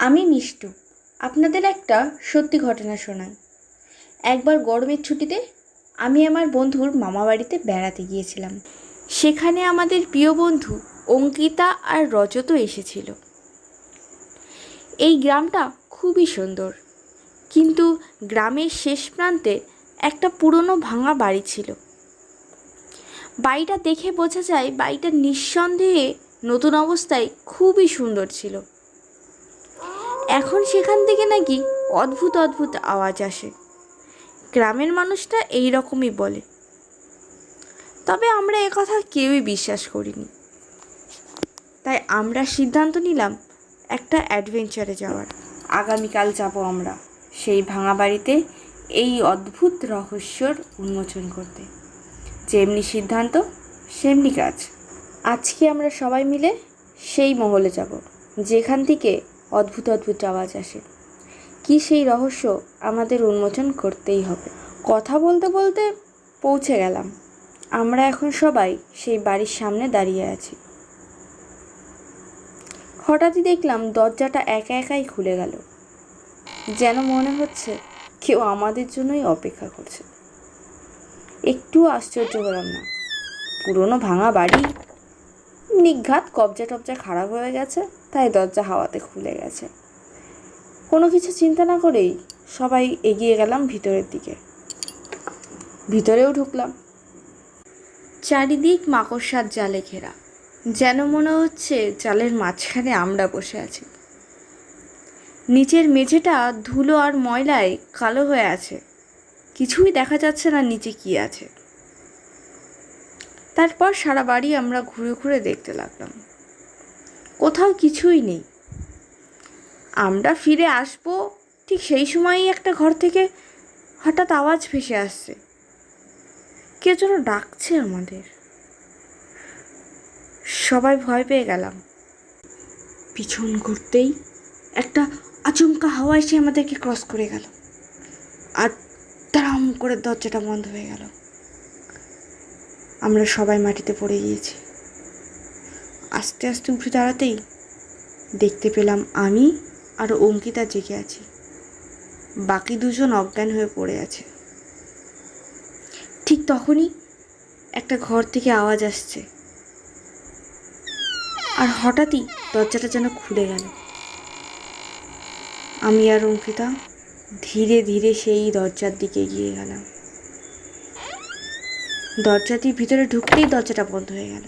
আমি মিষ্টু। আপনাদের একটা সত্যি ঘটনা শোনাই। একবার গরমের ছুটিতে আমি আমার বন্ধুর মামাবাড়িতে বেড়াতে গিয়েছিলাম। সেখানে আমাদের প্রিয় বন্ধু অঙ্কিতা আর রজতও এসেছিল। এই গ্রামটা খুবই সুন্দর। কিন্তু গ্রামের শেষ প্রান্তে একটা পুরনো ভাঙা বাড়ি ছিল। বাড়িটা দেখে বোঝা যায় বাড়িটা নিঃসন্দেহে নতুন অবস্থায় খুবই সুন্দর ছিল। এখন সেখান থেকে নাকি অদ্ভুত অদ্ভুত আওয়াজ আসে। গ্রামের মানুষটা এই রকমই বলে। তবে আমরা কথা কেউই বিশ্বাস করিনি। তাই আমরা সিদ্ধান্ত নিলাম একটা অ্যাডভেঞ্চারে যাওয়ার। আগামীকাল যাব আমরা সেই ভাঙা বাড়িতে এই অদ্ভুত রহস্যর উন্মোচন করতে। যেমনি সিদ্ধান্ত, সেমনি কাজ। আজকে আমরা সবাই মিলে সেই মহলে যাব, যেখান থেকে অদ্ভুত অদ্ভুত আওয়াজ আসে। কি সেই রহস্য? আমাদের উন্মোচন করতেই হবে। কথা বলতে বলতে পৌঁছে গেলাম। আমরা এখন সবাই সেই বাড়ির সামনে দাঁড়িয়ে আছি। হঠাৎই দেখলাম দরজাটা একা একাই খুলে গেল। যেন মনে হচ্ছে কেউ আমাদের জন্যই অপেক্ষা করছে। একটু আশ্চর্য হলাম না। পুরনো ভাঙা বাড়ি? নিঘাত কবজা টবজা খারাপ হয়ে গেছে? তাই দরজা হাওয়াতে খুলে গেছে। কোনো কিছু চিন্তা না করেই সবাই এগিয়ে গেলাম ভিতরের দিকে। ভিতরেও ঢুকলাম। চারিদিক মাকড়সার জালে ঘেরা। যেন মনে হচ্ছে জালের মাঝখানে আমরা বসে আছি। নিচের মেঝেটা ধুলো আর ময়লায় কালো হয়ে আছে। কিছুই দেখা যাচ্ছে না নিচে কি আছে। তারপর সারা বাড়ি আমরা ঘুরে ঘুরে দেখতে লাগলাম। কোথাও কিছুই নেই। আমরা ফিরে আসব ঠিক সেই সময়ই একটা ঘর থেকে হঠাৎ আওয়াজ ভেসে আসছে। কেউ যেন ডাকছে আমাদের। সবাই ভয় পেয়ে গেলাম। পিছন ঘুরতেই একটা আচমকা হাওয়া এসে আমাদেরকে ক্রস করে গেল। আর তারাম করে দরজাটা বন্ধ হয়ে গেল। আমরা সবাই মাটিতে পড়ে গিয়েছি। আস্তে আস্তে উঠে দাঁড়াতেই দেখতে পেলাম আমি আর অঙ্কিতা জেগে আছি। বাকি দুজন অজ্ঞান হয়ে পড়ে আছে। ঠিক তখনই একটা ঘর থেকে আওয়াজ আসছে। আর হঠাৎই দরজাটা যেন খুলে গেল। আমি আর অঙ্কিতা ধীরে ধীরে সেই দরজার দিকে এগিয়ে গেলাম। দরজাটির ভিতরে ঢুকতেই দরজাটা বন্ধ হয়ে গেল।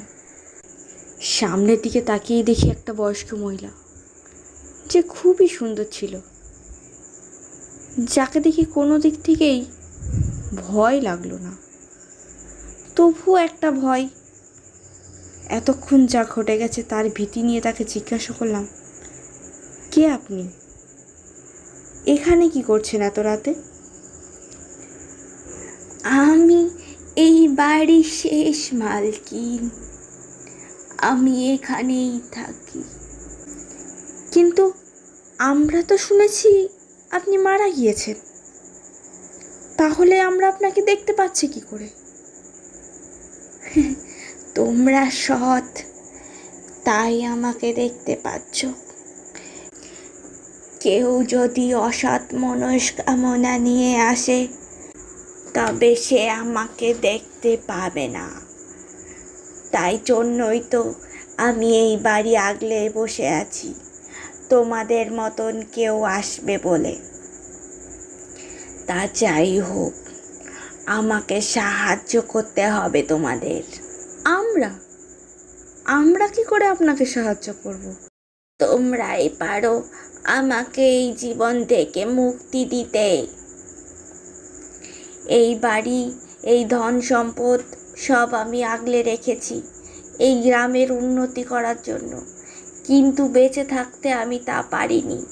সামনের দিকে তাকিয়ে দেখি একটা বয়স্ক মহিলা, যে খুবই সুন্দর ছিল। যাকে দেখি কোনো দিক থেকেই ভয় লাগল না। তবুও একটা ভয়। এতক্ষণ যা ঘটে গেছে তার ভীতি নিয়ে তাকে জিজ্ঞাসা করলাম, কে আপনি? এখানে কি করছেন এত রাতে? আমি এই বাড়ির শেষ মালকিন। আমি এখানেই থাকি। কিন্তু আমরা তো শুনেছি আপনি মারা গিয়েছেন। তাহলে আমরা আপনাকে দেখতে পাচ্ছি কি করে? তোমরা সৎ, তাই আমাকে দেখতে পাচ্ছ। কেউ যদি অসৎ মনস্কামনা নিয়ে আসে, তবে সে আমাকে দেখতে পাবে না। তাই জন্যই তো আমি এই বাড়ি আগলে বসে আছি। তোমাদের মতন কেউ আসবে বলে। তা যাই হোক আমাকে সাহায্য করতে হবে তোমাদের। আমরা? আমরা কি করে আপনাকে সাহায্য করব? তোমরাই পারো আমাকে এই জীবন থেকে মুক্তি দিতে। এই বাড়ি এই ধন সম্পদ সব আমি আগলে রেখেছি। এই গ্রামের উন্নতি করার জন্য। কিন্তু বেঁচে থাকতে আমি তা পারিনি।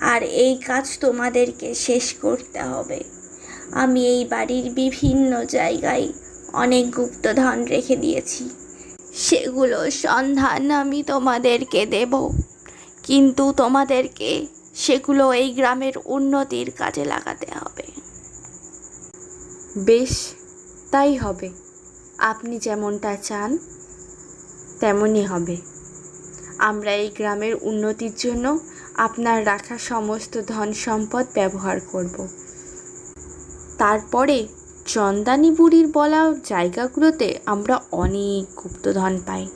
আর এই কাজ তোমাদেরকে শেষ করতে হবে। আমি এই বাড়ির বিভিন্ন জায়গায় অনেক গুপ্তধন রেখে দিয়েছি। সেগুলো সন্ধান আমি তোমাদেরকে দেব। কিন্তু তোমাদেরকে সেগুলো এই গ্রামের উন্নতির কাজে লাগাতে হবে। বেশ, তাই হবে। আপনি যেমনটা চান, তেমনই হবে। আমরা এই গ্রামের উন্নতির জন্য আপনার রাখা সমস্ত ধন সম্পদ ব্যবহার করব। তারপরে চন্দানি বুড়ির বলা জায়গাগুলোতে আমরা অনেক গুপ্তধন পাই।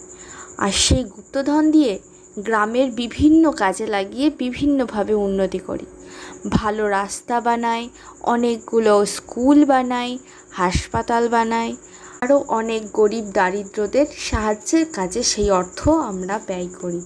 আর সেই গুপ্তধন দিয়ে গ্রামের বিভিন্ন কাজে লাগিয়ে বিভিন্নভাবে উন্নতি করি। ভালো রাস্তা বানাই, অনেকগুলো স্কুল বানাই, হাসপাতাল বানাই আরও অনেক গরিব দারিদ্রদের সাহায্যের কাজে সেই অর্থ আমরা ব্যয় করি।